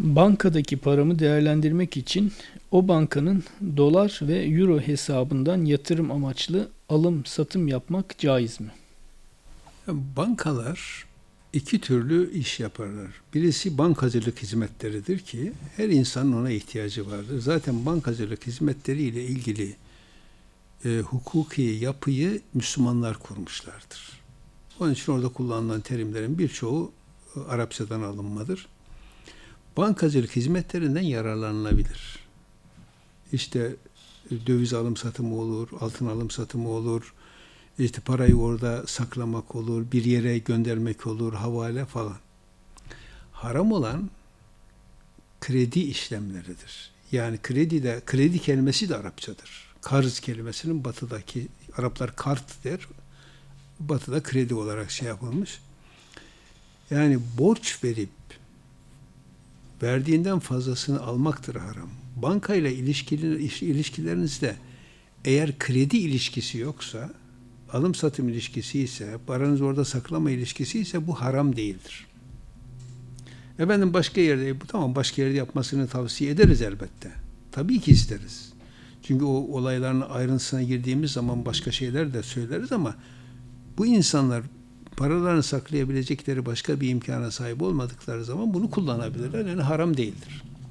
Bankadaki paramı değerlendirmek için o bankanın dolar ve euro hesabından yatırım amaçlı alım satım yapmak caiz mi? Bankalar iki türlü iş yaparlar. Birisi bankacılık hizmetleridir ki her insanın ona ihtiyacı vardır. Zaten bankacılık hizmetleriyle ilgili e, hukuki yapıyı Müslümanlar kurmuşlardır. Onun için orada kullanılan terimlerin birçoğu e, Arapçadan alınmadır. Bankacılık hizmetlerinden yararlanılabilir. İşte e, döviz alım satımı olur, altın alım satımı olur, işte parayı orada saklamak olur, bir yere göndermek olur, havale falan. Haram olan kredi işlemleridir. Yani kredi de kredi kelimesi de Arapçadır. Karz kelimesinin batıdaki Araplar kart der. Batıda kredi olarak şey yapılmış. Yani borç verip verdiğinden fazlasını almaktır haram. Bankayla ilişkilerinizde eğer kredi ilişkisi yoksa alım satım ilişkisi ise, paranızı orada saklama ilişkisi ise bu haram değildir. Efendim başka yerde, bu tamam başka yerde yapmasını tavsiye ederiz elbette. Tabii ki isteriz. Çünkü o olayların ayrıntısına girdiğimiz zaman başka şeyler de söyleriz ama bu insanlar paralarını saklayabilecekleri başka bir imkana sahip olmadıkları zaman bunu kullanabilirler. Yani haram değildir.